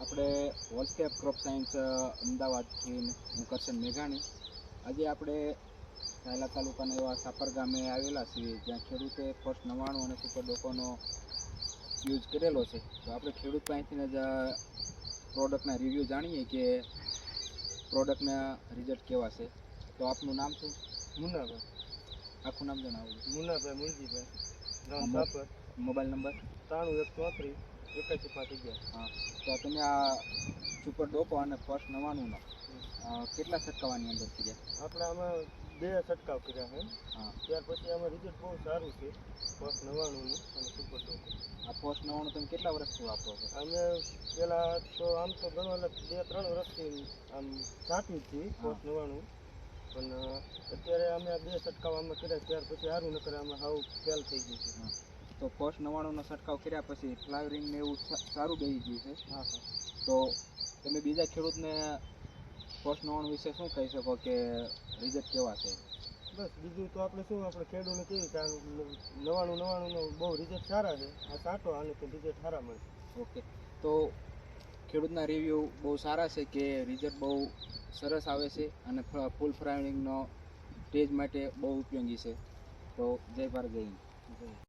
આપણે વોલ્સકેપ crop science અમદાવાદથી હું કરશન મેઘાણી. આજે આપણે રાયલા તાલુકાના એવા સાપર ગામે આવેલા છીએ જ્યાં ખેડૂતે ફર્સ્ટ નવાણું અને સુપર ડોકોનો યુઝ કરેલો છે. તો આપણે ખેડૂત પાસેથી જ પ્રોડક્ટના રિવ્યૂ જાણીએ કે પ્રોડક્ટના રિઝલ્ટ કેવા છે. તો આપનું નામ શું? મુન્નાભાઈ આખું નામ જણાવો. મુન્નાભાઈ મુનજીભાઈ. ગામ સાપર. Mobile number? ત્રાણું એક ચોત્રીસ. એકાસી થઈ ગયા. હા તો તમે આ સુપર ડોકો અને ફર્સ્ટ નવ્વાણુંનો અ, કેટલા છટકાવાની અંદર કર્યા? આપણે આમાં બે છટકાવ કર્યા છે. હા. ત્યાર પછી આમાં રિઝલ્ટ બહુ સારું છે. પર્સ નવાણુંનું અને સુપર ટોકો આ ફર્સ્ટ નવાણું તમે કેટલા વર્ષથી વાપરો છો? અમે પેલા તો આમ તો ઘણો એટલે બે ત્રણ વર્ષથી આમ સાચું હતી પર્સ નવાણું. પણ અત્યારે અમે આ બે છટકાવ આમાં કર્યા ત્યાર પછી સારું ન કરે આમાં હાવ ફેલ થઈ ગયું છે. તો ફર્સ્ટ નવ્વાણુંનો છંટકાવ કર્યા પછી ફ્લાવરિંગ ને એવું સારું બેસી ગયું છે. હા સર. તો તમે બીજા ખેડૂતને ફર્સ્ટ નવ્વાણું વિશે શું કહી શકો કે રિઝલ્ટ કેવા છે? બસ બીજું તો આપણે શું આપણે ખેડૂતને કેવું કે નવાણું નવાણુંનો બહુ રિઝલ્ટ સારા છે. આ સાટો આને તો રિઝલ્ટ સારા મળશે ઓકે. તો ખેડૂતના રિવ્યૂ બહુ સારા છે કે રિઝલ્ટ બહુ સરસ આવે છે અને ફૂલ ફ્લાવરિંગનો સ્ટેજ માટે બહુ ઉપયોગી છે. તો જય ભારત જય હિન્દ.